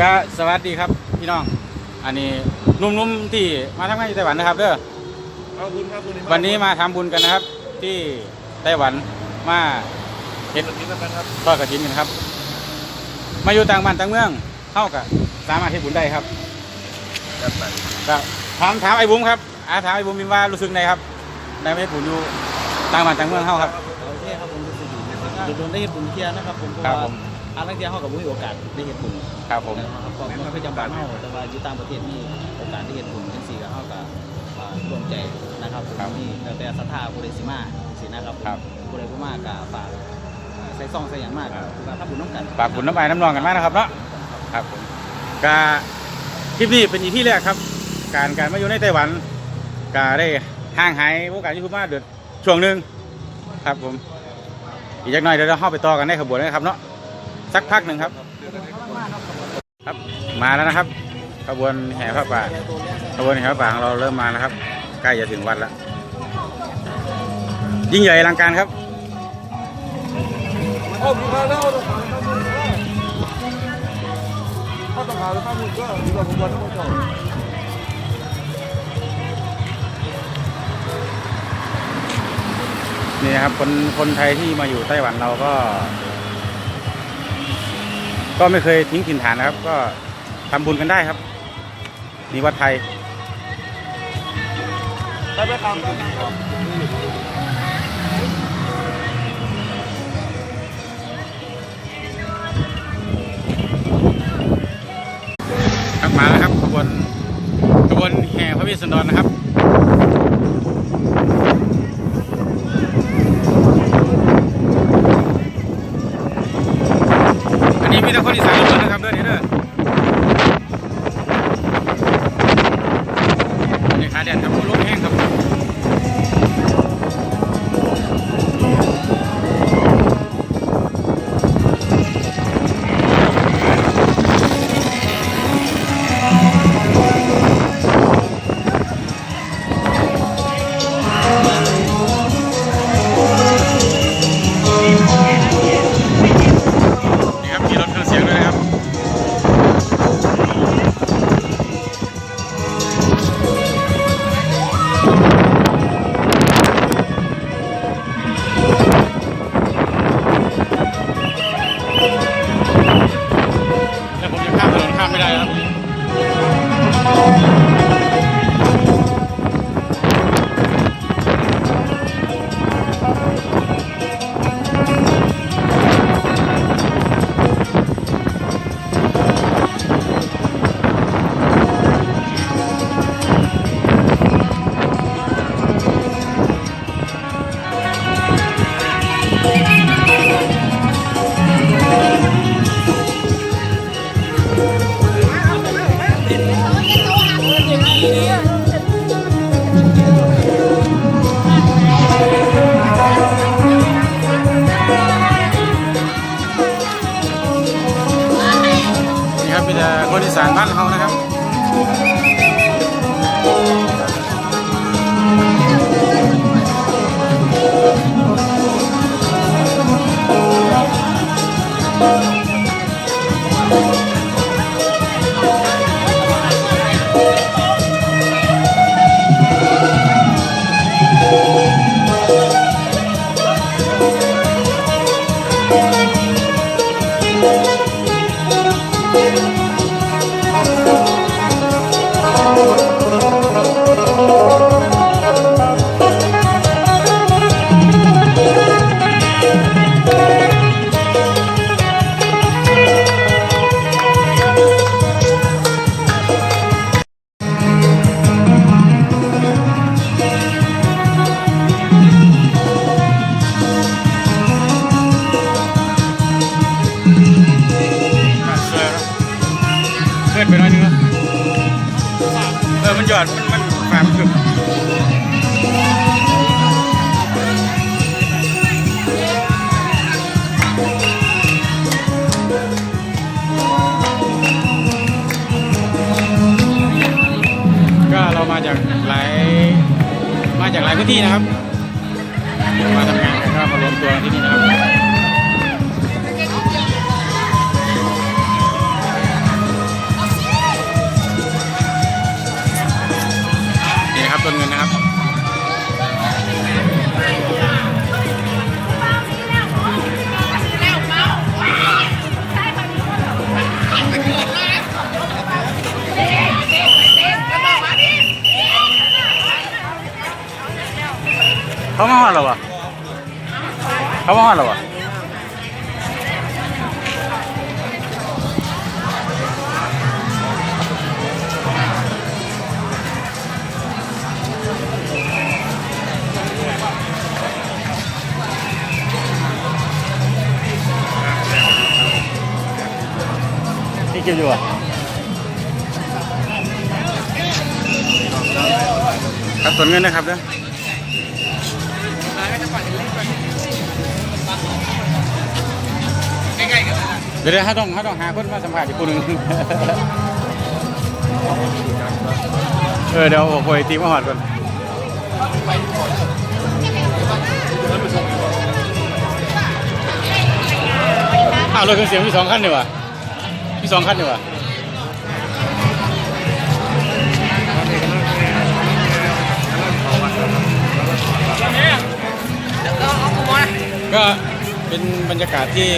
ก็สวัสดีครับพี่น้อง อันนี้หนุ่มๆที่มาทำงานที่ไต้หวันนะครับเด้อขอบคุณครับคุณวันนี้มาทำบุญกันนะครับ ที่ไต้หวันมาเฮ็ดกินแล้วกันครับทอดกระถินกันครับ มาอยู่ต่างบ้านต่างเมืองเข้ากับสามารถเฮ็ดบุญได้ครับจัดไปก็ถามถามไอ้บุ้มครับอาถามไอ้บุ้มมินว่ารู้สึกไงครับได้มาเฮ็ดบุญอยู่ต่างบ้านต่างเมืองเข้าครับโอเคครับผมรู้สึกดีนะครับโดนได้เห็นบุญเที่ยนะครับผมเพราะครับว่าผม อาลังเที่ยเขากับผมมีโอกาสได้เห็นบุญครับผมนะครับก็ไม่ค่อยจำเป็นเท่าแต่ว่าอยู่ต่างประเทศมีโอกาสได้เห็นบุญทั้งสี่กับเขากับอ่ารวมใจนะครับผมครับนี่แล้วแต่ศรัทธาบุริสิมาสินะครับผมครับบุริผู้มากกับฝากอ่าใส่ซองใส่อย่างมากครับคือว่าถ้าบุญน้ำกันฝากบุญน้ำไปน้ำนองกันมากนะครับเนาะครับผมก็คลิปนี้เป็นอีที่แรกครับ การการมาอยู่ในไต้หวันก็ได้ห่างหายวงการยูทูบมาเดือดช่วงหนึ่งครับผมอีกจักหน่อยเดี๋ยวเราเข้าไปต่อกันในขบวนนะครับเนาะ สักพักหนึ่งครับ ครับมาแล้วนะครับขบวนแห่พระป่าขบวนแห่พระป่าของเราเริ่มมาแล้วครับ ใกล้จะถึงวัดแล้วยิ่งใหญ่อลังการครับโอ้มีมาลข้ามุนก็มีกับผมวันทั้งหมดนี่นะครับคนคนไทยที่มาอยู่ไต้หวันเราก็ ก็ไม่เคยทิ้งถิ่นฐานนะครับ ก็ทำบุญกันได้ครับนี่วัดไทยไปไปตามครับมาแล้วครับขบวนขบวนแห่พระวิษณุนะครับ เพื่อนไปน้อยนึงเออมันหยอด มันมันฝามันถึงก็เรามาจากหลายมาจากหลายพื้นที่นะครับ มาทำงานกันก็มารวมตัวที่นี่นะครับ เขามาฮอดแล้วะเขามาฮอดแล้วะนี่เกี่ยวอยู่อะครับส่วนเงินนะครับเด้อ เดี๋ยวเดี๋ยวถ้าต้องถ้าต้องหาคนมาสัมภาษณ์อีกคนหนึ่งเออเดี๋ยวผมไปตีมาหอดก่อนอ้าวรถเครื่องเสียงมีสองคันดีกว่ามีสองคันดีกว่าก็เป็นบรรยากาศที่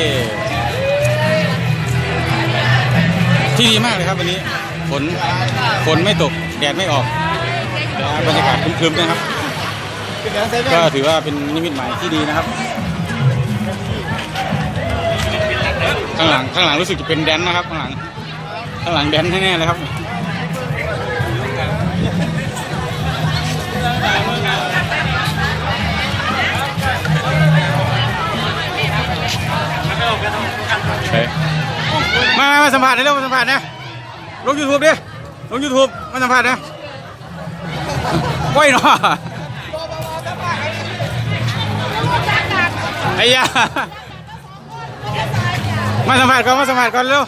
ที่ดีมากเลยครับวันนี้ฝนฝนไม่ตกแดดไม่ออกบรรยากาศครึมๆนะครับ ก็ถือว่าเป็นนิมิตหมายที่ดีนะครับ ข้างหลังข้างหลังรู้สึกจะเป็นแดนนะครับข้างหลังข้างหลังแดนแน่ๆเลยครับเฮ้ย มามามาสัมผัสหน่อยเร็วมาสัมผัสนะลงยูทูบดิลงยูทูบมาสัมผัสนะก้อยเนาะไอ้ยามาสัมผัสก่อนมาสัมผัสก่อนเร็ว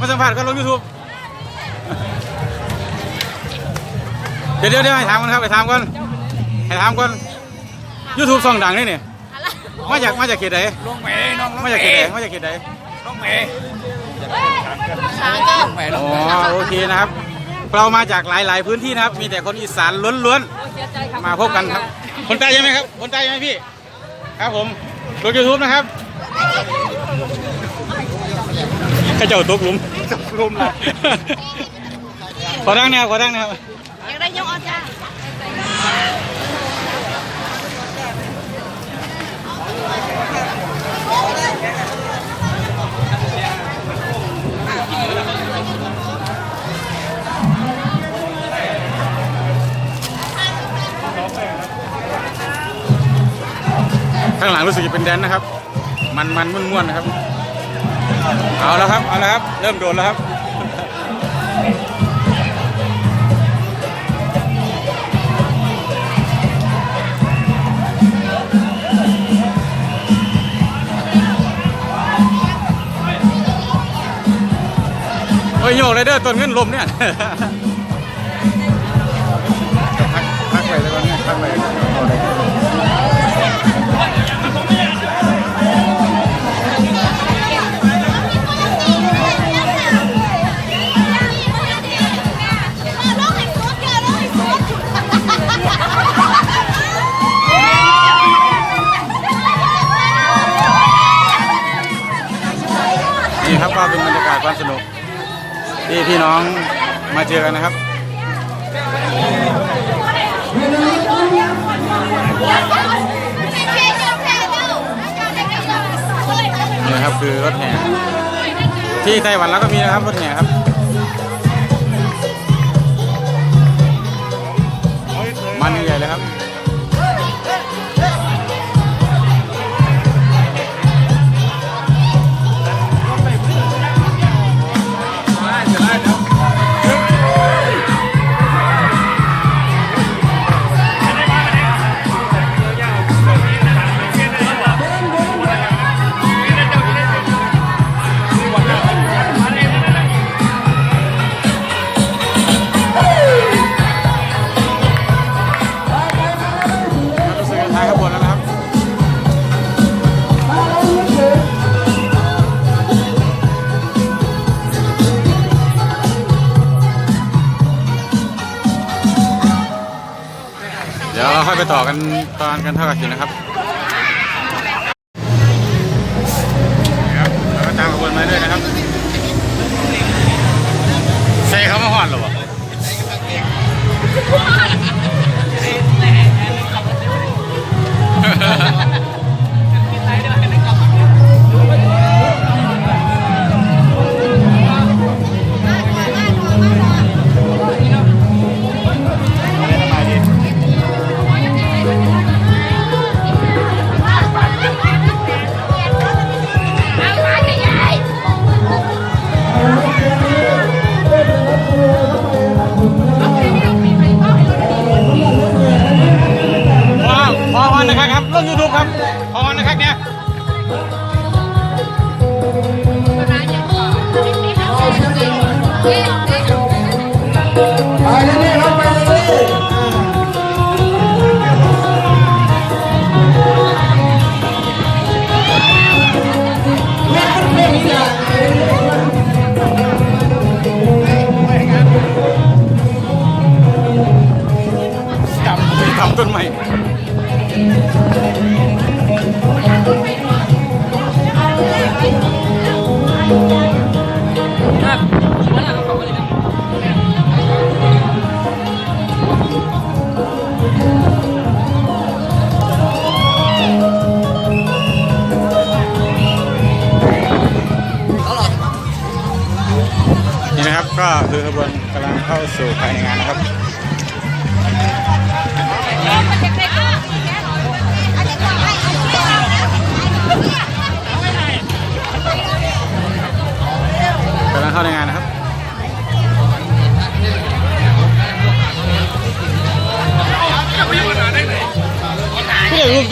มาสัมผัสก่อนลงยูทูบเดี๋ยวเดี๋ยวเดี๋ยวให้ถามก่อนครับให้ถามก่อนให้ถามก่อนยูทูบส่องดังนี่เนี่ยมาจากมาจากเขตไหนลงเมย์น้องลงมาจากเขตไหนมาจากเขตไหนลงเมย์ ช้างก็เมย์ลอ๋งอโอเคนะครับ เรามาจากหลาย ๆ พื้นที่นะครับ มีแต่คนอีสานล้วนๆ มาพบกันครับ คนใต้ใช่ไหมครับ คนใต้ใช่ไหมพี่ ครับผมลงยูทูบนะครับข้าเจ้าตกหลุมตกหลุมนะขอดังนะครับขอดังนะครับอยากได้ยกออจ้า ข้างหลังรู้สึกจะเป็นแดนนะครับ มันมันม้วนม้วนๆนะครับ เอาแล้วครับ เอาแล้วครับ เริ่มโดนแล้วครับโอ้ยโยกเลยเด้อต้นเงินลมเนี่ย ความสนุก ที่พี่น้องมาเจอกันนะครับนี่ครับคือรถแห่ที่ไต้หวันแล้วก็มีนะครับรถแห่ครับ ไปต่อกันตอนกันเท่ากับสินนะครับครับแล้วก็ตามขบวนมาด้วยนะครับใส่เขามาหอดหรอวะ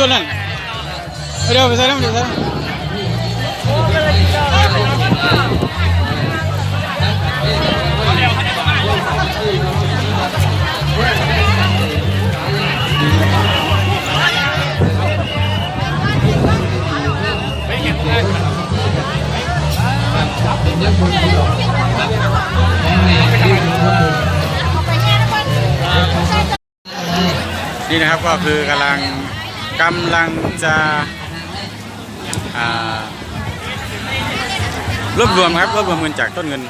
พี่เดี๋ยวรูปตัวนั้นเดี๋ยวไปใส่น้ำเดี๋ยวใส่น้ำนี่นะครับก็คือกำลัง กำลังจะอ่ารวบรวมครับรวบรวมเงินจากต้นเงิน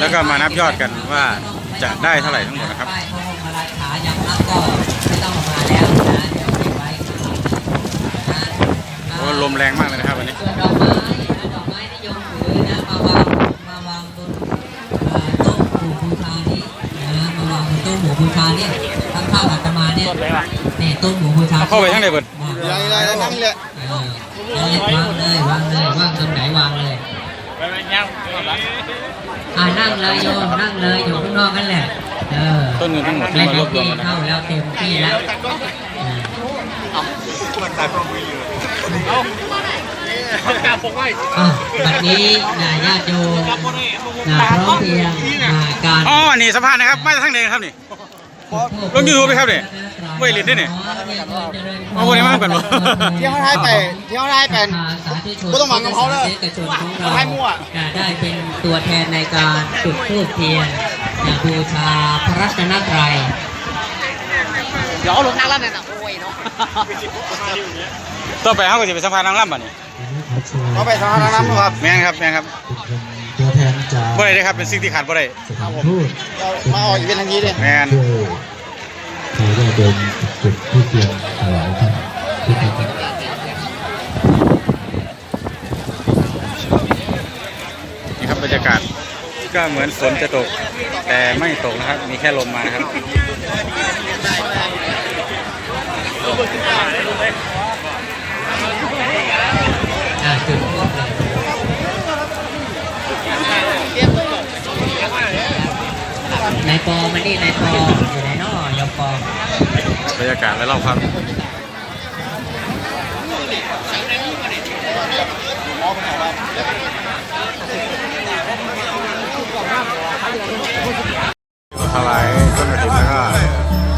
แล้วก็มานับยอดกันว่าจะได้เท่าไหร่ทั้งหมดนะครับป้ายพระบรมราชาอย่างนักก็ไม่ต้องออกมาแล้วนะเดี๋ยวเก็บไว้นะโอ้ลมแรงมากเลยนะครับวันนี้มาวางมาวางบนหมูบูชานี้นะมาวางบนโต๊ะหมู่บูชาเนี่ยข้างๆอาตมาเนี่ยเนี่ยโต๊ะหมู่บูชาเอาเข้าไปข้างในเบิดไรไรแล้วนั่งเลยเออวางเลยวางเลยวางตรงไหนวางเลยอ่านั่งเลยโยมนั่งเลยอยู่ข้างนอกนั่นแหละเออต้นเงินทั้งหมดที่และมารน้วองบรวมที่กันนะคเข้ารับแล้วเต็มที่แล้วอืมอะบัดนี้นาญาติโยมนาพร้อมเพรียงนาการอ๋อนี่สะพานนะครับมาจากทางไหนครับนี่ ลง YouTube ไหมครับเนี่ยเว้ยลิ้นด้วยนี่เอาคนนี้มาก่อนวะเที่ยวไทยไปเที่ยวไทยเป็นก็ต้องหวังกับเขาเลยเอกชนของเราให้มั่วจะได้เป็นตัวแทนในการจุดธูปเทียนอย่างบูชาพระรัตนตรัยเดี๋ยวลงนั่งล้วเนี่ยนะโอ้ยเนาะต่อไปเขาก็จะไปสะพาษณ์นางล่ำบ่นี่เขาไปสถาษณ์นน้ำครับแม่นครับแม่นครับ แทนจากบ่ได้เลยครับเป็นสิ่งที่ขาดบ่ได้สถานทูตมาออกอีกเป็นทันทีเลยแม่นด้วยเขาได้เดินจุดผู้เทียนถวายท่านพุทธเจ้านี่ครับบรรยากาศก็เหมือนฝนจะตก แต่ไม่ตกนะครับ มีแค่ลมมานะครับอ่าจุดธูปเลย นายปอมานี่นายปออยู่ไหนน้อยมปอบรรยากาศและรอบครับถวายต้นกระถิ่นแล้วก็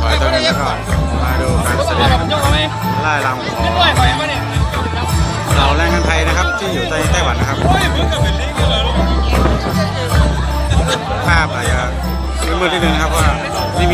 ถวายต้นเงินแล้วก็มาดูการแสดงล่ายรำของเราแรงงานไทยนะครับที่อยู่ในไต้หวันนะครับ ภาพอาจจะมืดๆนิดนึงนะครับว่าไม่มี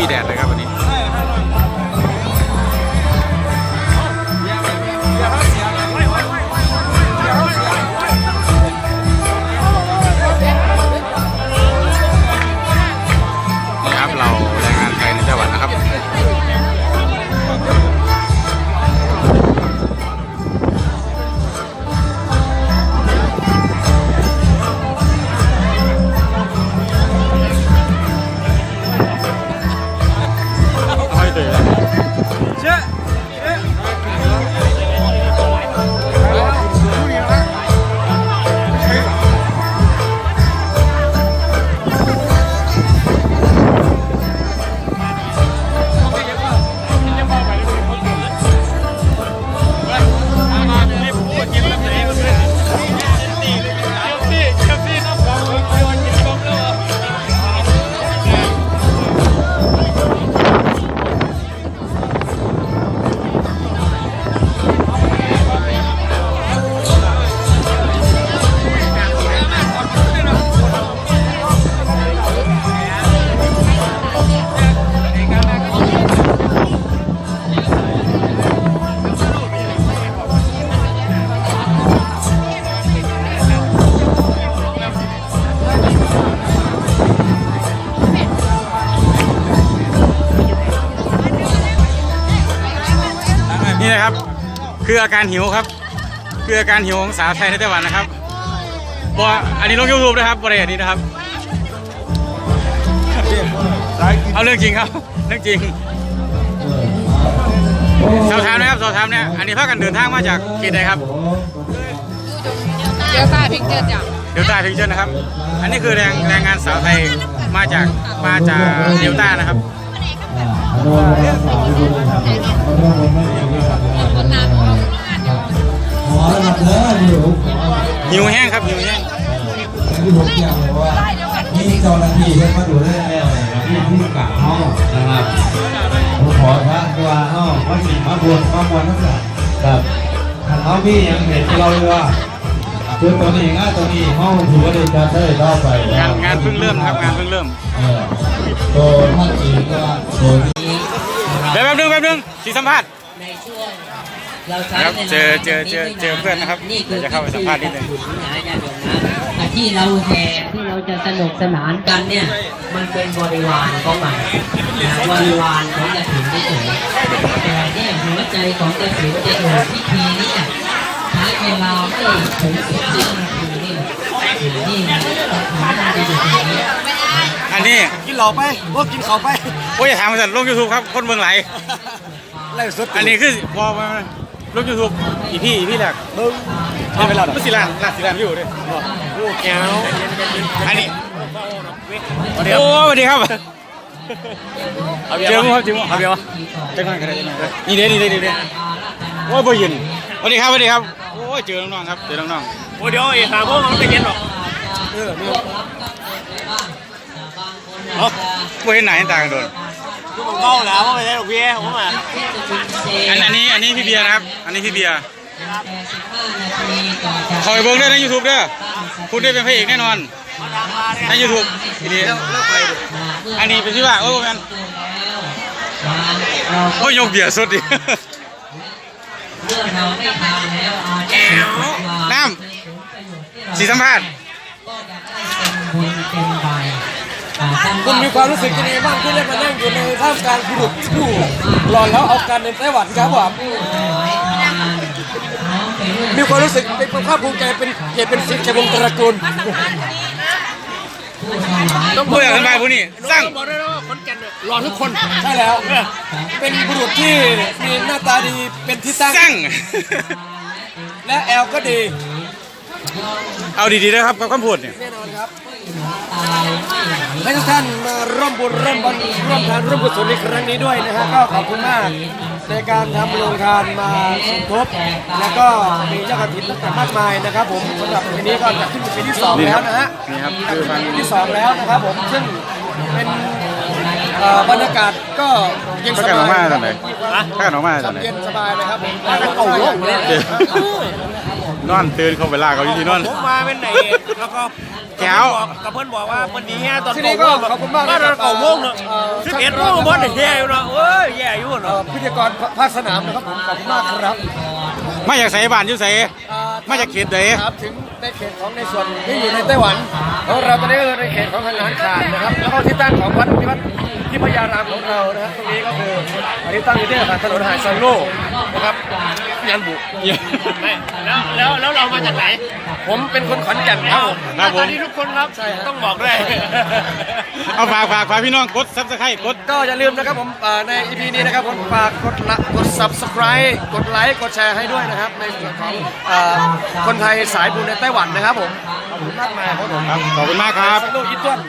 คืออาการหิวครับ คืออาการหิวของสาวไทยในไต้หวันนะครับบออันนี้ลงยูทูบนะครับบริเวณนี้นะครับ เอาเรื่องจริงครับ เรื่องจริงสอบถามนะครับสอบถามเนี่ยอันนี้พากันเดินทางมาจากเขตใดครับเดี๋ยวตาพิงเกิดจ้ะเดลต้าพิงเชนนะครับ อันนี้คือแรงแรงงานสาวไทยมาจากมาจากเดลต้านะครับข อรับเด้ออยู่หิวแห้งครับหิวแห้งที่ผมอยากเลยว่านี่เจ้าหน้าที่เพิ่นมาดูแลแล้วที่ที่กะเฮานะครับผมขอพระว่าเฮาว่าสิมาบวชมาบวชทั้งหลายครับถ้าเฮามีหยังเห็นเราเลยว่าคือตัวนี้งานตัวนี้เฮาถือว่าได้จัดได้ต่อไปงานงานเพิ่งเริ่มนะครับงานเพิ่งเริ่มเออตัวท่านเองก็ตัวนี้เดี๋ยวแป๊บนึงแป๊บนึงสีสัมภาษณ์ในช่วง เราใช้ครับวลาเจอเจอเจอเจอเพื่อนนะครับนี่คือเดี๋ยวจะเข้าไปสัมภาษณ์นิดนึงพิธีนะญาติโยมนะแต่ที่เราแห่ที่เราจะสนุกสนานกันเนี่ย มันเป็นบริวารของมันนะบริวารของกระถิ่นเฉยๆแต่เนี่ยหัวใจของกระถิ่นจะอยู่พิธีเนี่ยใช้เวลาไม่ถึงสิบห้านาทีนี่นี่นะกระถิ่นมันจะอยู่ตรงนี้อันนี้กินเหล้าไปพวกกินข้าวไปโอ้ยอย่าถามมาสั่นลงยูทูบครับ คนเมืองไหลไล่สุดอันนี้คือพอมา ลงยูทูบอีพี่อีพี่แรกเบิ้งเอาไปแล้วไม่สิลานลานสิลานวิวด้วยโอ้แก้วอันนี้โอ้สวัสดีครับเจอมั้งครับเจอมั้งเอาเบียร์วะจังหวะกันได้จังหวะนี่เด้นี่เด้นี่เด้โอ้ยบ่ยินสวัสดีครับสวัสดีครับโอ้ยเจอน้องๆครับเจอน้องโอ้เดี๋ยวไอ้หาพวกมันไม่เย็นหรอกๆอ๋อบ่เห็นหน้าเห็นตากันโดน คือมันเข้าแล้วว่าไม่ได้หรอกพี่ผมอะอันอันนี้อันนี้พี่เบียร์นะครับ อันนี้พี่เบียร์คอยเบิ่งด้วยใน YouTube เด้อคุณได้เป็นพระเอกแน่นอนใน YouTube ทีนี้อันนี้เป็นที่ว่าโอ้ยบ่แมนโอ้ยยกเบียร์สดดิเมื่อเราไม่ทานแล้วน้ำสีสัมภาษณ์ ก็จะได้เป็นบุญเป็นใบอ่าท่าน คุณมีความรู้สึกยังไงบ้างที่ได้มานั่งอยู่ในท่ามกลางผู้ดุผู้หล่อแล้วเอาการในไต้หวันครับผมผู้ถวายทานน้อมไปด้วยมีความรู้สึกเป็นความภาคภูมิใจเป็นเกียรติเป็นสิทธิ์แก่วงศ์ตระกูลผู้ถวายต้องเบื่อกันไปผู้นี้สร้างบอกได้ว่าคนแก่นหล่อทุกคนใช่แล้ว เป็นบุรุษที่มีหน้าตาดีเป็นที่ตั้งสร้างและแอลก็ดี เอาดีๆนะครับกับคำพูดเนี่ย แน่นอนครับ ตายไม่ไหวให้ทุกท่านมาร่วมบุญร่วมบุญร่วมทานร่วมกุศลในครั้งนี้ด้วยนะฮะก็ขอบคุณมากในการทำโรงทานมาสมทบ แล้วก็มีเจ้ากระถิ่นต่างๆมากมายนะครับ ผมสำหรับปีนี้ก็จะขึ้นเป็นปีที่สองแล้วนะฮะนี่ครับคือฟังปีที่สองแล้วนะครับผมซึ่งเป็นเอ่อบรรยากาศก็เย็นสถ้ากันออกบามายตอนไหนถ้ากันออกมาตอนไหน เย็นสบายนะครับผมโอ้โหเลยเดี๋ยวนอนตื่นเข้าไปลากเขาอยู่ที่นอน ผมมาเป็นไหนแล้วก็ แก้วกับเพื่อนบอกว่าวันนี้ตอนที่นี่ก็ขอบคุณมากมานะตอนเก่าโมงเนาะสิบเอ็ดโมงบอลเฮียอยู่เนาะเอ้ยแย่อยู่เอ่เนาะอพิธีกรภาคสนามนะครับผมขอบคุณมากครับ มาจากไสบ้านอยู่ไสอ่มาจากเขตไหนถามถึงในเขตของในส่วนที่อยู่ในไต้หวันของเราตอนนี้ก็คือในเขตของทางหารขาดนะครับแล้วก็ที่ตั้งของวัดที่วัด ที่พญารามของเรานะครับตรงนี้ก็คืออันนี้ตั้งอยู่ที่ถนนหาดซันโลนะครับยันบุแล้วแล้วแล้วเรามาจากไหนผมเป็นคนขอนแก่นครับผมครับผตอนมนี้ทุกคนครับต้องบอกด้วยเอาฝากฝากฝากพี่น้องกดซับสไครต์กดก็อย่าลืมนะครับผมเอ่อใน EP นี้นะครับผมฝากกดละกด subscribe กดไลค์กดแชร์ให้ด้วยนะครับในส่วนของเอ่อคนไทยสายบุญในไต้หวันนะครับผมขอบคุณมากมายครับผมครับขอบคุณมากครับซันลูกอีต้วน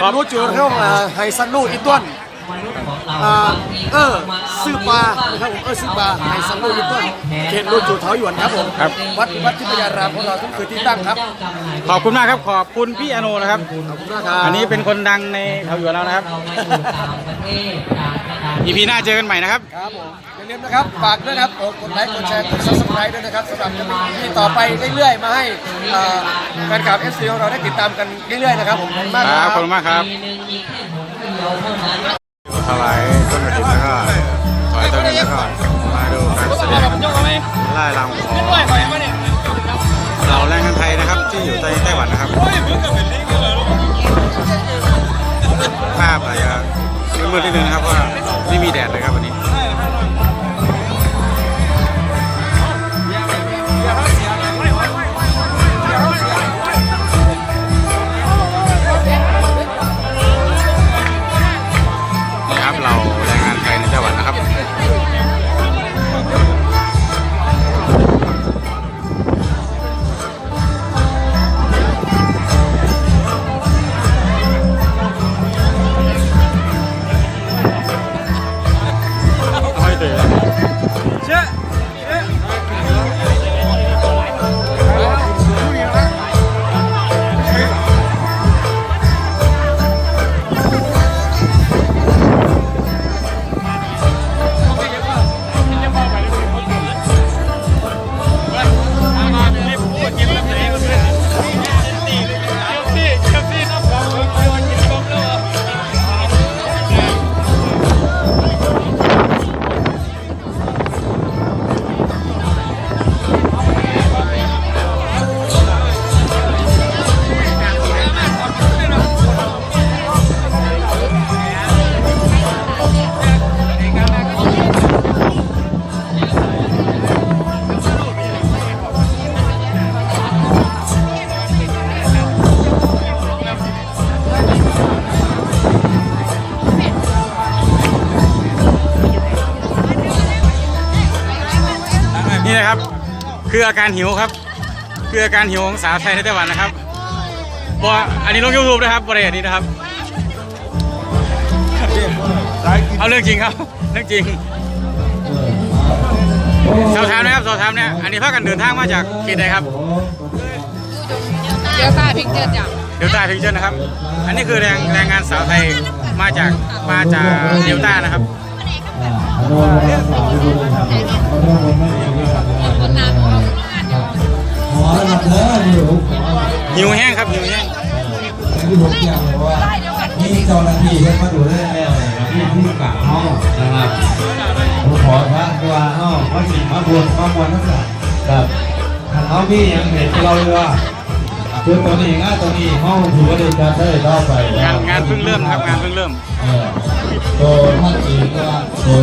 เขตรู้จุดเข้ามาไฮซันลูกอีต้วนอ่า เออซื้อปลานะครับผมเออซื้อปลาไฮซันลูกอีต้วนเขตรู้จุดเท้าหยวนครับผมครับ วัดวัดทิพยารามของเราทุกคือที่ตั้งครับ ขอบคุณมากครับ ขอบคุณพี่อโนนะครับ ขอบคุณมากครับอันนี้เป็นคนดังในเขาอยู่แล้วนะครับเรามาอยู่ต่างประเทศต่างสถานอีพีหน้าเจอกันใหม่นะครับ ครับผมอย่าลืมนะครับฝากด้วยนะครับกดไลค์กดแชร์กด subscribe ด้วยนะครับสำหรับจะมีที่ต่อไปเรื่อยๆมาให้เอ่อแฟนคลับ FC ของเราได้ติดตามกันเรื่อยๆนะครับผมขอบคุณมากคครัรับบขอบคุณมากครับ ปีหนึ่งมีแค่หกเดียวเท่านั้นถวายต้นกระถิ่นแล้วก็ถวยต้นกระถิ่นแล้วก็มาดูการแสดงไล่ลำของเราแรงงานไทยนะครับ ที่อยู่ในไต้หวันนะครับภาพอาจจะมืดๆนิดนึงนะครับเพราะว่าไม่มีแดดเลยครับวันนี้ ออาการหิวครับ คืออาการหิวของสาวไทยในไต้หวันนะครับบออันนี้ลงยูทูบนะครับบริเวณนี้นะครับ เอาเรื่องจริงครับเรื่องจริงสอบถามนะครับสอบถามเนี่ยอันนี้พากันเดินทางมาจากเขตใดครับเดี๋ยวตาพิงเจิดอย่างเดลต้าพิงเจอร์นะครับ อันนี้คือแรงแรงงานสาวไทยมาจากมาจากเดลต้านะครับคนนานข อระดับเด้อหิวหิวแห้งครับหิวแห้งที่ผมอยากเลยว่านี่เจ้าหน้าที่เพิ่นมาดูแลแล้วที่ที่กราบห้องนะครับผมขอพระว่าห้องพระสิมาบวชมามวลทั้งหลายครับทางเขาพี่ยังเห็นเราเลยว่าคือตอนนี้งานตอนนี้ห้องถือว่าได้จัดได้ต่อไปงานงานเพิ่งเริ่มนะครับงานเพิ่งเริ่มเออโดยท่านเองก็โดย